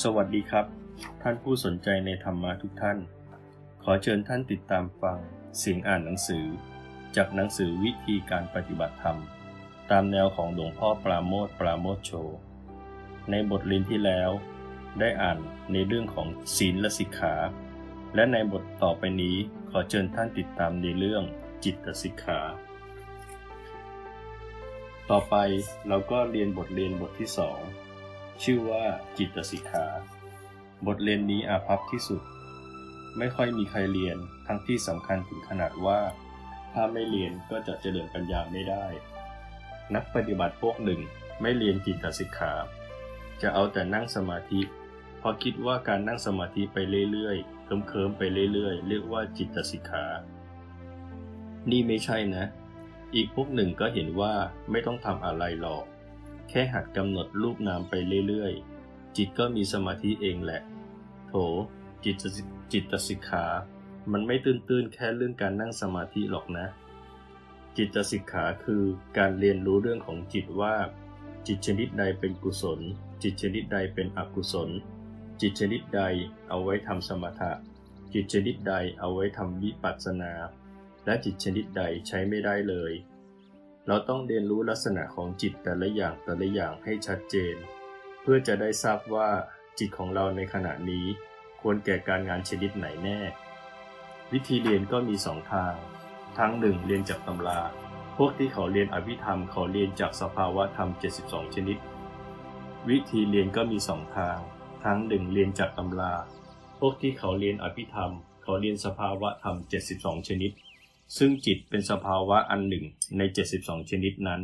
สวัสดีครับ ท่านผู้สนใจในธรรมะทุกท่าน ขอเชิญท่านติดตามฟังเสียงอ่านหนังสือ จากหนังสือวิธีการปฏิบัติธรรม ตามแนวของหลวงพ่อปราโมทปราโมทโช ในบทเรียนที่แล้ว ได้อ่านในเรื่องของศีลและสิกขา และในบทต่อไปนี้ขอเชิญท่านติดตามในเรื่องจิตสิกขา ต่อไปเราก็เรียนบทเรียนบทที่สอง ชื่อว่าจิตสิกขา บทเรียนนี้อาภัพที่สุด ไม่ค่อยมีใครเรียนทั้งที่สำคัญถึงขนาดว่า ถ้าไม่เรียนก็จะเจริญปัญญาไม่ได้ นักปฏิบัติพวกหนึ่งไม่เรียนจิตสิกขา จะเอาแต่นั่งสมาธิเพราะคิดว่าการนั่งสมาธิไปเรื่อยๆเคิมๆไปเรื่อยๆ เรียกว่าจิตสิกขา นี่ไม่ใช่นะ อีกพวกหนึ่งก็เห็นว่าไม่ต้องทำอะไรหรอก แค่หัดกำหนดรูปนามไปเรื่อยๆ จิตก็มีสมาธิเองแหละ โถ จิตจิตสิกขา มันไม่ตื้นๆ แค่เรื่องการนั่งสมาธิหรอกนะ จิตสิกขาคือการเรียนรู้เรื่องของจิตว่า จิตชนิดใดเป็นกุศล จิตชนิดใดเป็นอกุศล จิตชนิดใดเอาไว้ทำสมถะ จิตชนิดใดเอาไว้ทำวิปัสสนา และจิตชนิดใดใช้ไม่ได้เลย เราต้องเรียนรู้ลักษณะของจิตแต่ละอย่างแต่ละอย่างให้ชัดเจน เพื่อจะได้ทราบว่าจิตของเราในขณะนี้ ควรแก่การงานชนิดไหนแน่ วิธีเรียนก็มีสองทาง ทางหนึ่งเรียนจากตำรา พวกที่เขาเรียนอภิธรรมเขาเรียนจากสภาวะธรรม 72 ชนิด วิธีเรียนก็มีสองทาง ทางหนึ่งเรียนจากตำรา พวกที่เขาเรียนอภิธรรม เขาเรียนสภาวะธรรม 72 ชนิด ซึ่งจิตเป็นสภาวะอันหนึ่งใน 72 ชนิดนั้น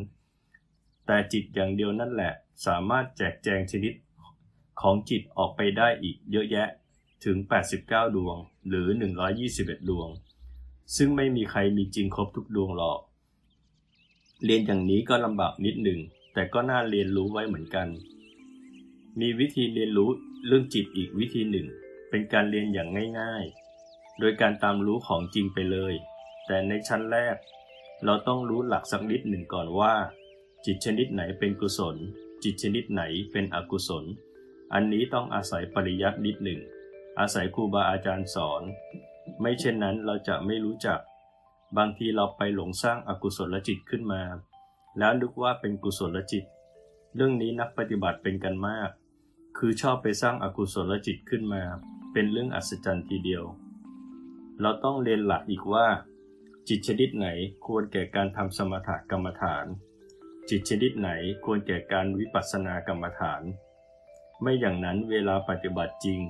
แต่จิตอย่างเดียวนั่นแหละสามารถแจกแจงชนิดของจิตออกไปได้อีกเยอะแยะถึง 89 ดวง หรือ 121 ดวง ซึ่งไม่มีใครมีจริงครบทุกดวงหรอก เรียนอย่างนี้ก็ลำบากนิดหนึ่ง แต่ก็น่าเรียนรู้ไว้เหมือนกัน มีวิธีเรียนรู้เรื่องจิตอีกวิธีหนึ่ง เป็นการเรียนอย่างง่าย ๆ โดยการตามรู้ของจริงไปเลย แต่ในชั้นแรก เราต้องรู้หลักสักนิดหนึ่งก่อนว่า จิตชนิดไหนเป็นกุศล จิตชนิดไหนเป็นอกุศล อันนี้ต้องอาศัยปริยัตินิดหนึ่ง อาศัยครูบาอาจารย์สอน ไม่เช่นนั้นเราจะไม่รู้จัก บางทีเราไปหลงสร้างอากุศลจิตขึ้นมา แล้วนึกว่าเป็นกุศลจิต เรื่องนี้นักปฏิบัติเป็นกันมาก คือชอบไปสร้างอากุศลจิตขึ้นมา เป็นเรื่องอัศจรรย์ทีเดียวเราต้องเรียนหลักอีกว่า จิตชนิดไหนควรแก่การทำสมถกรรมฐาน จิตชนิดไหนควรแก่การวิปัสสนากรรมฐาน ไม่อย่างนั้นเวลาปฏิบัติจริง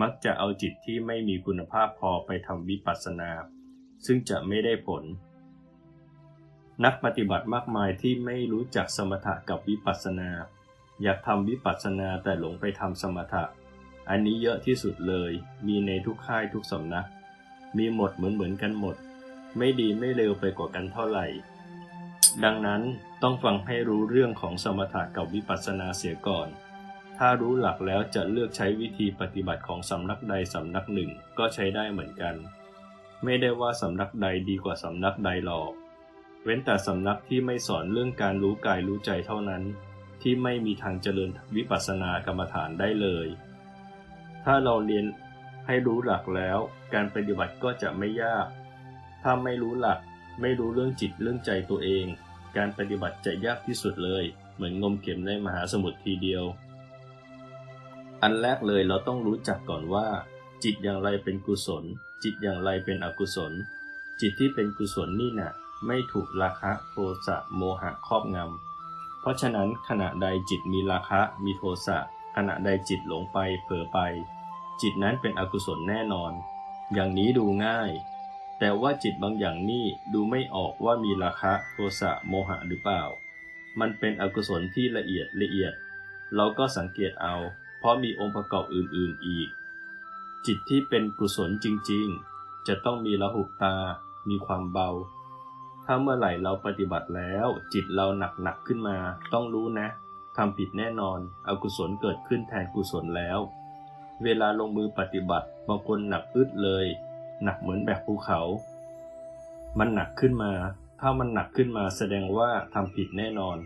มักจะเอาจิตที่ไม่มีคุณภาพพอไปทำวิปัสสนา ซึ่งจะไม่ได้ผล นักปฏิบัติมากมายที่ไม่รู้จักสมถะกับวิปัสสนา อยากทำวิปัสสนาแต่หลงไปทำสมถะ อันนี้เยอะที่สุดเลย มีในทุกค่ายทุกสำนัก มีหมดเหมือนเหมือนกันหมด ไม่ดีไม่เร็วไปกว่ากันเท่าไหร่ ดังนั้นต้องฟังให้รู้เรื่องของสมถะกับวิปัสสนาเสียก่อน ถ้ารู้หลักแล้วจะเลือกใช้วิธีปฏิบัติของสำนักใดสำนักหนึ่งก็ใช้ได้เหมือนกัน ไม่ได้ว่าสำนักใดดีกว่าสำนักใดหรอก เว้นแต่สำนักที่ไม่สอนเรื่องการรู้กายรู้ใจเท่านั้น ที่ไม่มีทางเจริญวิปัสสนากรรมฐานได้เลย ถ้าเราเรียนให้รู้หลักแล้ว การปฏิบัติก็จะไม่ยาก ถ้าไม่รู้หลัก ไม่รู้เรื่องจิตเรื่องใจตัวเอง การปฏิบัติจะยากที่สุดเลย เหมือนงมเข็มในมหาสมุทรทีเดียว อันแรกเลยเราต้องรู้จักก่อนว่า จิตอย่างไรเป็นกุศล จิตอย่างไรเป็นอกุศล จิตที่เป็นกุศลนี่นะ่ะไม่ถูกราคะโทสะโมหะครอบงำ เพราะฉะนั้นขณะใดจิตมีราคะมีโทสะขณะใดจิตหลงไปเผลอไป จิตนั้นเป็นอกุศลแน่นอน อย่างนี้ดูง่าย แต่ว่าจิตบางอย่างนี่ดูไม่ออกว่ามีราคะโทสะโมหะหรือเปล่า มันเป็นอกุศลที่ละเอียดละเอียด เราก็สังเกตเอา เพราะมีองค์ประกอบอื่นๆอีก จิตที่เป็นกุศลจริงๆ จะต้องมีละหุตา มีความเบา ถ้าเมื่อไหร่เราปฏิบัติแล้ว จิตเราหนักๆขึ้นมา ต้องรู้นะทำผิดแน่นอนอกุศลเกิดขึ้นแทนกุศลแล้ว เวลาลงมือปฏิบัติบางคนหนักอึดเลย หนักเหมือนแบกภูเขา มันหนักขึ้นมา ถ้ามันหนักขึ้นมาแสดงว่าทำผิดแน่นอน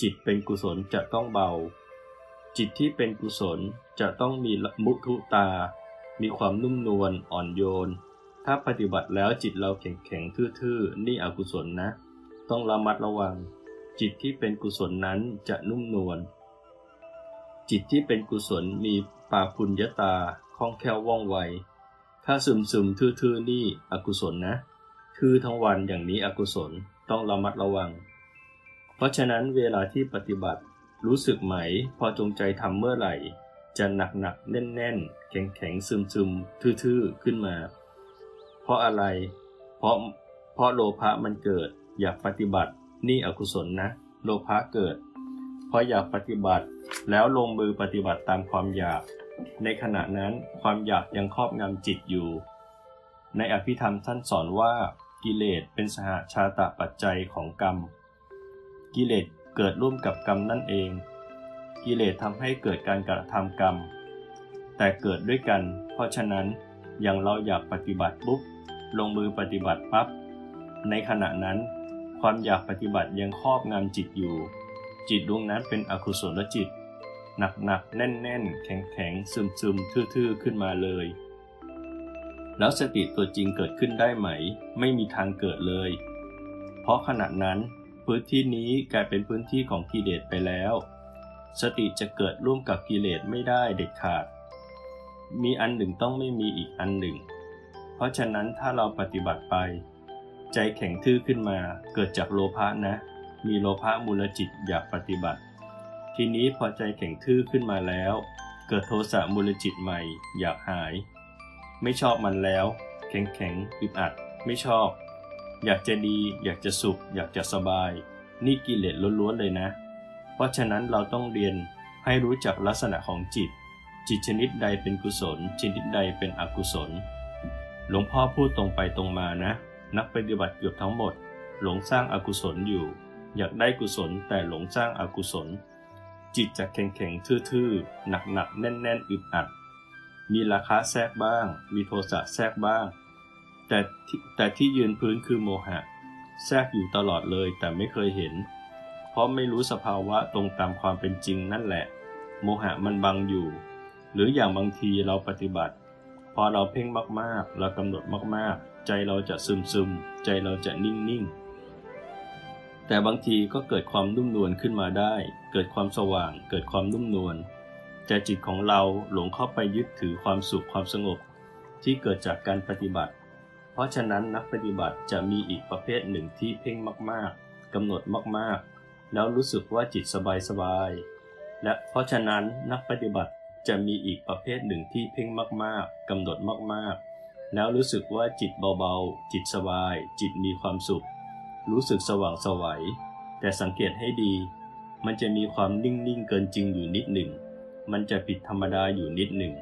จิตเป็นกุศลจะต้องเบา จิตที่เป็นกุศลจะต้องมีมุทุตา มีความนุ่มนวลอ่อนโยน ถ้าปฏิบัติแล้วจิตเราแข็งแข็งทื่อๆ นี่อกุศลนะ ต้องระมัดระวัง จิตที่เป็นกุศลนั้นจะนุ่มนวล จิตที่เป็นกุศลมีปาปุญญาตาคล่องแคล่วว่องไว ถ้าซึมซึมทื่อๆนี่อกุศลนะ ทื่อทั้งวันอย่างนี้อกุศลต้องระมัดระวัง เพราะฉะนั้นเวลาที่ปฏิบัติรู้สึกไหมพอจงใจทำเมื่อไหร่ จะหนักหนักแน่นแน่นแข็งแข็งซึมซึมทื่อๆขึ้นมา เพราะอะไร เพราะเพราะโลภะมันเกิด อยากปฏิบัตินี่อกุศลนะ โลภะเกิดเพราะอยากปฏิบัติแล้วลงมือปฏิบัติตามความอยาก ในขณะนั้นความอยากยังครอบงำจิตอยู่ ในอภิธรรมท่านสอนว่ากิเลสเป็นสหชาตะปัจจัยของกรรม กิเลสเกิดร่วมกับกรรมนั่นเอง กิเลสทำให้เกิดการกระทำกรรม แต่เกิดด้วยกัน เพราะฉะนั้นอย่างเราอยากปฏิบัติปุ๊บลงมือปฏิบัติปั๊บในขณะนั้น ความอยากปฏิบัติยังครอบงำจิตอยู่ จิตดวงนั้นเป็นอกุศลจิต หนักหนักแน่นแน่นแข็งแข็งซึมซึมทื่อๆ ขึ้นมาเลย แล้วสติตัวจริงเกิดขึ้นได้ไหม ไม่มีทางเกิดเลย เพราะขณะนั้นพื้นที่นี้กลายเป็นพื้นที่ของกิเลสไปแล้ว สติจะเกิดร่วมกับกิเลสไม่ได้เด็ดขาด มีอันหนึ่งต้องไม่มีอีกอันหนึ่ง เพราะฉะนั้นถ้าเราปฏิบัติไป ใจแข็งทื่อขึ้นมาเกิดจากโลภะนะ มีโลภะมูลจิตอยากปฏิบัติ ทีนี้พอใจแข็งทื่อขึ้นมาแล้ว เกิดโทสะมูลจิตใหม่ อยากหาย ไม่ชอบมันแล้ว แข็งแข็งอึดอัด ไม่ชอบ อยากจะดี อยากจะสุข อยากจะสบาย นี่กิเลสล้วนๆเลยนะ เพราะฉะนั้นเราต้องเรียนให้รู้จักลักษณะของจิต จิตชนิดใดเป็นกุศล ชนิดใดเป็นอกุศล หลวงพ่อพูดตรงไปตรงมานะ นักปฏิบัติเกือบทั้งหมด หลงสร้างอากุศลอยู่ อยากได้กุศลแต่หลงสร้างอากุศล จิตจะแข็งแข็งทื่อๆ หนักๆ แน่นๆ อึดอัด มีราคาแทรกบ้าง มีโทสะแทรกบ้าง แต่แต่ที่ยืนพื้นคือโมหะ แทรกอยู่ตลอดเลยแต่ไม่เคยเห็น เพราะไม่รู้สภาวะตรงตามความเป็นจริงนั่นแหละ โมหะมันบังอยู่ หรืออย่างบางทีเราปฏิบัติ พอเราเพ่งมากๆ เรากำหนดมากๆ ใจเราจะซึมซึมใจเราจะนิ่งๆ แต่บางทีก็เกิดความนุ่มนวลขึ้นมาได้ เกิดความสว่าง เกิดความนุ่มนวลแต่จิตของเราหลงเข้าไปยึดถือความสุขความสงบ ที่เกิดจากการปฏิบัติ เพราะฉะนั้นนักปฏิบัติจะมีอีกประเภทหนึ่งที่เพ่งมากๆกำหนดมากๆ แล้วรู้สึกว่าจิตสบายๆและเพราะฉะนั้นนักปฏิบัติจะมีอีกประเภทหนึ่งที่เพ่งมากๆกำหนดมากๆ แล้วรู้สึกว่าจิตเบาๆ จิตสบาย จิตมีความสุข รู้สึกสว่างสวัย แต่สังเกตให้ดี มันจะมีความนิ่งๆเกินจริงอยู่นิดหนึ่ง มันจะผิดธรรมดาอยู่นิดหนึ่ง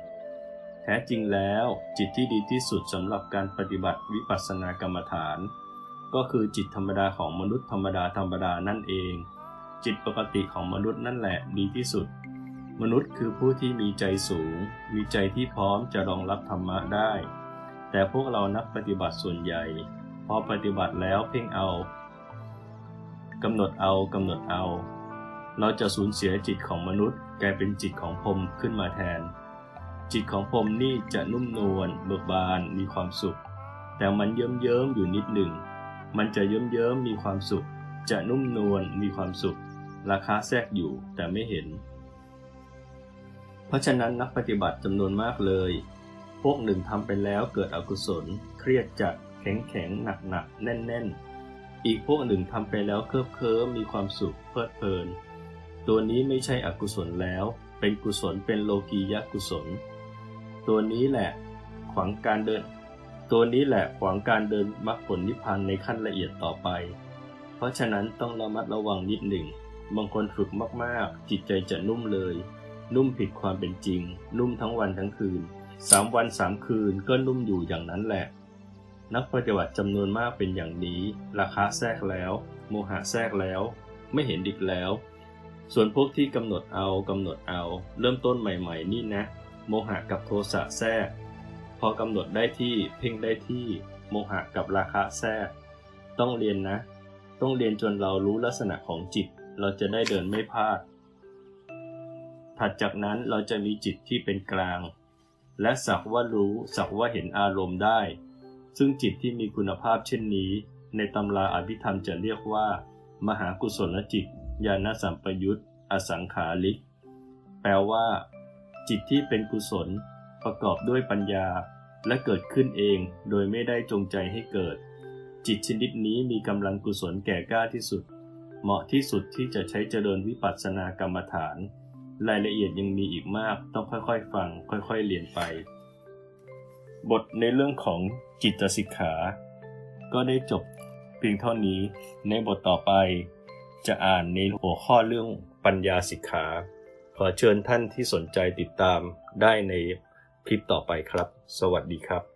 แท้จริงแล้วจิตที่ดีที่สุดสำหรับการปฏิบัติวิปัสสนากรรมฐาน ก็คือจิตธรรมดาของมนุษย์ธรรมดาธรรมดานั่นเอง จิตปกติของมนุษย์นั่นแหละดีที่สุด มนุษย์คือผู้ที่มีใจสูง มีใจที่พร้อมจะรองรับธรรมะได้ แต่พวกเรานักปฏิบัติส่วนใหญ่ พอปฏิบัติแล้วเพ่งเอากำหนดเอากำหนดเอา เราจะสูญเสียจิตของมนุษย์กลายเป็นจิตของพรมขึ้นมาแทน จิตของผมนี่จะนุ่มนวลเบิกบานมีความสุข แต่มันเยิ้มเยิ้มอยู่นิดหนึ่ง มันจะเยิ้มเยิ้มมีความสุข จะนุ่มนวลมีความสุข ราคาแทรกอยู่แต่ไม่เห็น เพราะฉะนั้นนักปฏิบัติจำนวนมากเลย พวกหนึ่งทำไปแล้วเกิดอกุศล เครียดจัดแข็งแข็งหนักหนักแน่นแน่นอีกพวกหนึ่งทำไปแล้วเคิบเคิมมีความสุขเพลิดเพลิน ตัวนี้ไม่ใช่อกุศลแล้ว เป็นกุศลเป็นโลกียกุศล ตัวนี้แหละขวางการเดิน ตัวนี้แหละขวางการเดินมรรคผลนิพพานในขั้นละเอียดต่อไป เพราะฉะนั้นต้องระมัดระวังนิดหนึ่ง บางคนฝึกมากๆ จิตใจจะนุ่มเลย นุ่มผิดความเป็นจริง นุ่มทั้งวันทั้งคืนสามวันสามคืนก็นุ่มอยู่อย่างนั้นแหละ นักปฏิบัติจำนวนมากเป็นอย่างนี้ ราคาแทรกแล้ว โมหะแทรกแล้ว ไม่เห็นอีกแล้ว ส่วนพวกที่กำหนดเอากำหนดเอา เริ่มต้นใหม่ ๆ นี่นะ โมหะกับโทสะแทรก พอกำหนดได้ที่เพ่งได้ที่ โมหะกับราคะแทรก ต้องเรียนนะ ต้องเรียนจนเรารู้ลักษณะของจิต เราจะได้เดินไม่พลาด ถัดจากนั้นเราจะมีจิตที่เป็นกลาง และสักว่ารู้สักว่าเห็นอารมณ์ได้ ซึ่งจิตที่มีคุณภาพเช่นนี้ ในตำราอภิธรรมจะเรียกว่า มหากุศลจิต ญาณสัมปยุตอสังขาริก แปลว่า จิตที่เป็นกุศล ประกอบด้วยปัญญา และเกิดขึ้นเองโดยไม่ได้จงใจให้เกิด จิตชนิดนี้มีกำลังกุศลแก่กล้าที่สุด เหมาะที่สุดที่จะใช้เจริญวิปัสสนากรรมฐาน รายละเอียดยังมีอีกมากต้องค่อยๆ ฟัง ค่อยๆ เรียนไป บทในเรื่องของจิตสิกขา ก็ได้จบเพียงเท่านี้ในบทต่อไป จะอ่านในหัวข้อเรื่องปัญญาสิกขา ขอเชิญท่านที่สนใจติดตามได้ในคลิปต่อไปครับ สวัสดีครับ